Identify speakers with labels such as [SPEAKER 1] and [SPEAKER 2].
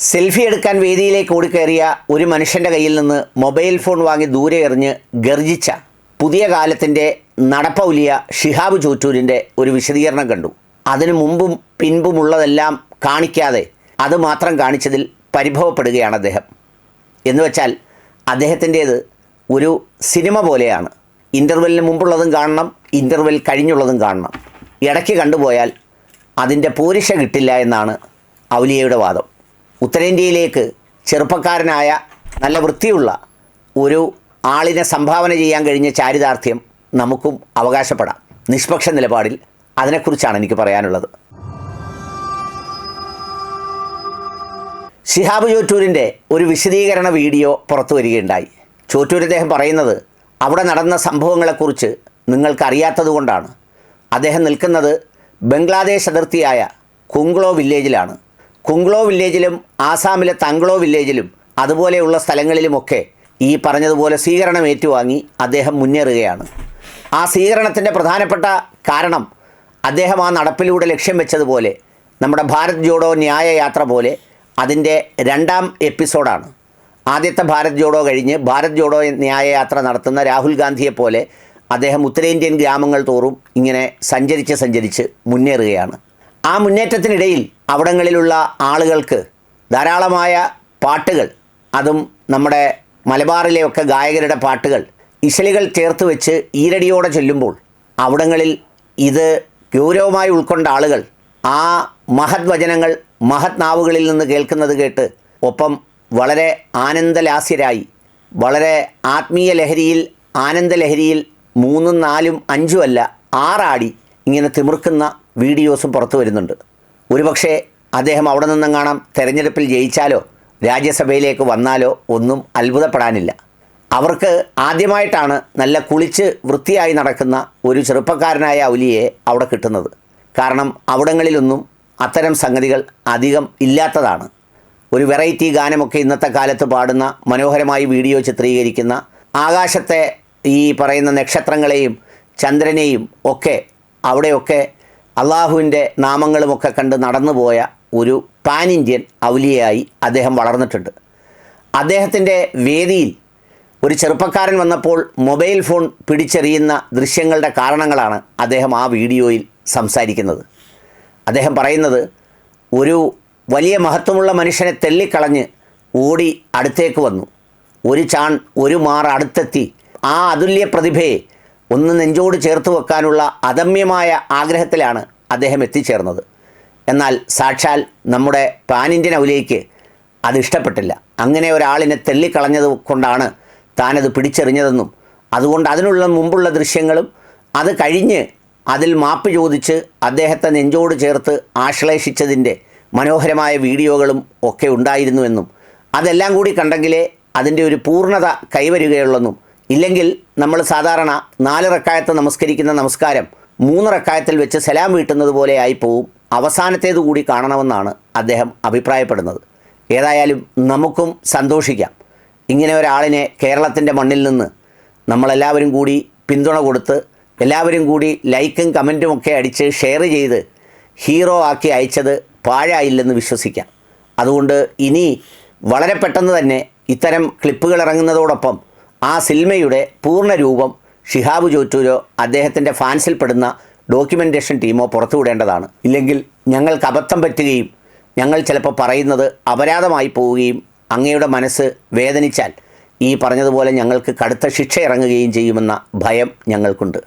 [SPEAKER 1] Selfie എടുക്കാൻ വേദിയിലേക്ക് ഓടിക്കയറിയ ഒരു മനുഷ്യന്റെ കയ്യിൽ നിന്ന് മൊബൈൽ ഫോൺ വാങ്ങി ദൂരെ എറിഞ്ഞ് ഗർജിച്ച പുതിയ കാലത്തിന്റെ നടപ്പൗലിയ ഷിഹാബ് ചോറ്റൂരിന്റെ ഒരു വിശദീകരണം കണ്ടു. അതിനു മുമ്പും പിൻപുമുള്ളതെല്ലാം കാണിക്കാതെ അത് മാത്രം കാണിച്ചതിൽ പരിഭവപ്പെടുകയാണ് അദ്ദേഹം. എന്ന് വെച്ചാൽ അദ്ദേഹത്തിന്റേത് ഒരു സിനിമ പോലെയാണ്. ഇന്റർവെല്ലിന് മുമ്പുള്ളതും കാണണം ഇന്റർവെൽ കഴിഞ്ഞുള്ളതും കാണണം. ഇടയ്ക്ക് കണ്ടുപോയാൽ അതിന്റെ പൂരിഷ കിട്ടില്ല എന്നാണ് ഔലിയയുടെ വാദം. ഉത്തരേന്ത്യയിലേക്ക് ചെറുപ്പക്കാരനായ നല്ല വൃത്തിയുള്ള ഒരു ആളിനെ സംഭാവന ചെയ്യാൻ കഴിഞ്ഞ ചാരിതാർത്ഥ്യം നമുക്കും അവകാശപ്പെടാം. നിഷ്പക്ഷ നിലപാടിൽ അതിനെക്കുറിച്ചാണ് എനിക്ക് പറയാനുള്ളത്. ഷിഹാബ് ചോറ്റൂരിന്റെ ഒരു വിശദീകരണ വീഡിയോ പുറത്തു വരികയുണ്ടായി. ചോറ്റൂർ അദ്ദേഹം പറയുന്നത് അവിടെ നടന്ന സംഭവങ്ങളെക്കുറിച്ച് നിങ്ങൾക്കറിയാത്തത് കൊണ്ടാണ്. അദ്ദേഹം നിൽക്കുന്നത് ബംഗ്ലാദേശ് അതിർത്തിയായ കുങ്ക്ലോ വില്ലേജിലാണ്. കുങ്ക്ലോ വില്ലേജിലും ആസാമിലെ തങ്ക്ലോ വില്ലേജിലും അതുപോലെയുള്ള സ്ഥലങ്ങളിലുമൊക്കെ ഈ പറഞ്ഞതുപോലെ സ്വീകരണം ഏറ്റുവാങ്ങി അദ്ദേഹം മുന്നേറുകയാണ്. ആ സ്വീകരണത്തിന്റെ പ്രധാനപ്പെട്ട കാരണം അദ്ദേഹം ആ നടപ്പിലൂടെ ലക്ഷ്യം വെച്ചതുപോലെ നമ്മുടെ ഭാരത് ജോഡോ ന്യായ യാത്ര പോലെ അതിന്റെ രണ്ടാം എപ്പിസോഡാണ്. ആദ്യത്തെ ഭാരത് ജോഡോ കഴിഞ്ഞ് ഭാരത് ജോഡോ ന്യായ യാത്ര നടത്തുന്ന രാഹുൽ ഗാന്ധിയെ പോലെ അദ്ദേഹം ഉത്തരേന്ത്യൻ ഗ്രാമങ്ങൾ തോറും ഇങ്ങനെ സഞ്ചരിച്ച് സഞ്ചരിച്ച് മുന്നേറുകയാണ്. ആ മുന്നേറ്റത്തിനിടയിൽ അവിടങ്ങളിലുള്ള ആളുകൾക്ക് ധാരാളമായ പാട്ടുകൾ അതും നമ്മുടെ മലബാറിലെയൊക്കെ ഗായകരുടെ പാട്ടുകൾ ഇശലികൾ ചേർത്ത് വെച്ച് ഈരടിയോടെ ചൊല്ലുമ്പോൾ അവിടങ്ങളിൽ ഇത് ഗൗരവമായി ഉൾക്കൊണ്ട ആളുകൾ ആ മഹത് വചനങ്ങൾ മഹത് നാവുകളിൽ നിന്ന് കേൾക്കുന്നത് കേട്ട് ഒപ്പം വളരെ ആനന്ദലാസ്യരായി വളരെ ആത്മീയ ലഹരിയിൽ ആനന്ദലഹരിയിൽ മൂന്നും നാലും അഞ്ചുമല്ല ആറാടി ഇങ്ങനെ തിമിർക്കുന്ന വീഡിയോസും പുറത്തു വരുന്നുണ്ട്. ഒരുപക്ഷേ അദ്ദേഹം അവിടെ നിന്നും കാണാം തെരഞ്ഞെടുപ്പിൽ ജയിച്ചാലോ രാജ്യസഭയിലേക്ക് വന്നാലോ ഒന്നും അത്ഭുതപ്പെടാനില്ല. അവർക്ക് ആദ്യമായിട്ടാണ് നല്ല കുളിച്ച് വൃത്തിയായി നടക്കുന്ന ഒരു ചെറുപ്പക്കാരനായ ഔലിയെ അവിടെ കിട്ടുന്നത്. കാരണം അവിടങ്ങളിലൊന്നും അത്തരം സംഗതികൾ അധികം ഇല്ലാത്തതാണ്. ഒരു വെറൈറ്റി ഗാനമൊക്കെ ഇന്നത്തെ കാലത്ത് പാടുന്ന മനോഹരമായി വീഡിയോ ചിത്രീകരിക്കുന്ന ആകാശത്തെ ഈ പറയുന്ന നക്ഷത്രങ്ങളെയും ചന്ദ്രനെയും ഒക്കെ അവിടെയൊക്കെ അള്ളാഹുവിന്റെ നാമങ്ങളുമൊക്കെ കണ്ട് നടന്നുപോയ ഒരു പാൻ ഇന്ത്യൻ ഔലിയായി അദ്ദേഹം വളർന്നിട്ടുണ്ട്. അദ്ദേഹത്തിന്റെ വേദിയിൽ ഒരു ചെറുപ്പക്കാരൻ വന്നപ്പോൾ മൊബൈൽ ഫോൺ പിടിച്ചെറിയുന്ന ദൃശ്യങ്ങളുടെ കാരണങ്ങളാണ് അദ്ദേഹം ആ വീഡിയോയിൽ സംസാരിക്കുന്നത്. അദ്ദേഹം പറയുന്നത് ഒരു വലിയ മഹത്വമുള്ള മനുഷ്യനെ തെള്ളിക്കളഞ്ഞ് ഓടി അടുത്തേക്ക് വന്നു. ഒരു ചാൺ ഒരു മാർ അടുത്തെത്തി. ആ അതുല്യ പ്രതിഭയെ ഒന്ന് നെഞ്ചോട് ചേർത്ത് വെക്കാനുള്ള അദമ്യമായ ആഗ്രഹത്തിലാണ് അദ്ദേഹം എത്തിച്ചേർന്നത്. എന്നാൽ സാക്ഷാൽ നമ്മുടെ പാൻ ഇന്ത്യൻ ഔലിയയ്ക്ക് അത് ഇഷ്ടപ്പെട്ടില്ല. അങ്ങനെ ഒരാളിനെ തെള്ളിക്കളഞ്ഞത് കൊണ്ടാണ് താനത് പിടിച്ചെറിഞ്ഞതെന്നും അതുകൊണ്ട് അതിനുള്ള മുമ്പുള്ള ദൃശ്യങ്ങളും അത് കഴിഞ്ഞ് അതിൽ മാപ്പ് ചോദിച്ച് അദ്ദേഹത്തെ നെഞ്ചോട് ചേർത്ത് ആശ്ലേഷിച്ചതിന്റെ മനോഹരമായ വീഡിയോകളും ഒക്കെ ഉണ്ടായിരുന്നുവെന്നും അതെല്ലാം കൂടി കണ്ടെങ്കിലേ അതിന്റെ ഒരു പൂർണത കൈവരികയുള്ളെന്നും ഇല്ലെങ്കിൽ നമ്മൾ സാധാരണ നാല് റക്കായത്ത് നമസ്കരിക്കുന്ന നമസ്കാരം മൂന്ന് റക്കായത്തിൽ വെച്ച് സലാം വീട്ടുന്നത് പോലെ ആയിപ്പോവും അവസാനത്തേത് കൂടി കാണണമെന്നാണ് അദ്ദേഹം അഭിപ്രായപ്പെടുന്നത്. ഏതായാലും നമുക്കും സന്തോഷിക്കാം. ഇങ്ങനെ ഒരാളിനെ കേരളത്തിന്റെ മണ്ണിൽ നിന്ന് നമ്മളെല്ലാവരും കൂടി പിന്തുണ കൊടുത്ത് എല്ലാവരും കൂടി ലൈക്കും കമന്റും ഒക്കെ അടിച്ച് ഷെയർ ചെയ്ത് ഹീറോ ആക്കി അയച്ചത് പാഴായില്ലെന്ന് വിശ്വസിക്കാം. അതുകൊണ്ട് ഇനി വളരെ പെട്ടെന്ന് തന്നെ ഇത്തരം ക്ലിപ്പുകൾ ഇറങ്ങുന്നതോടൊപ്പം ആ സിനിമയുടെ പൂർണ രൂപം ഷിഹാബ് ചോറ്റൂരോ അദ്ദേഹത്തിന്റെ ഫാൻസിൽപ്പെടുന്ന ഡോക്യുമെന്റേഷൻ ടീമോ പുറത്തുവിടേണ്ടതാണ്. ഇല്ലെങ്കിൽ ഞങ്ങൾക്ക് അബദ്ധം പറ്റുകയും ഞങ്ങൾ ചിലപ്പോൾ പറയുന്നത് അപരാധമായി പോവുകയും അങ്ങയുടെ മനസ്സ് വേദനിച്ചാൽ ഈ പറഞ്ഞതുപോലെ ഞങ്ങൾക്ക് കടുത്ത ശിക്ഷ ഇറങ്ങുകയും ചെയ്യുമെന്ന ഭയം ഞങ്ങൾക്കുണ്ട്.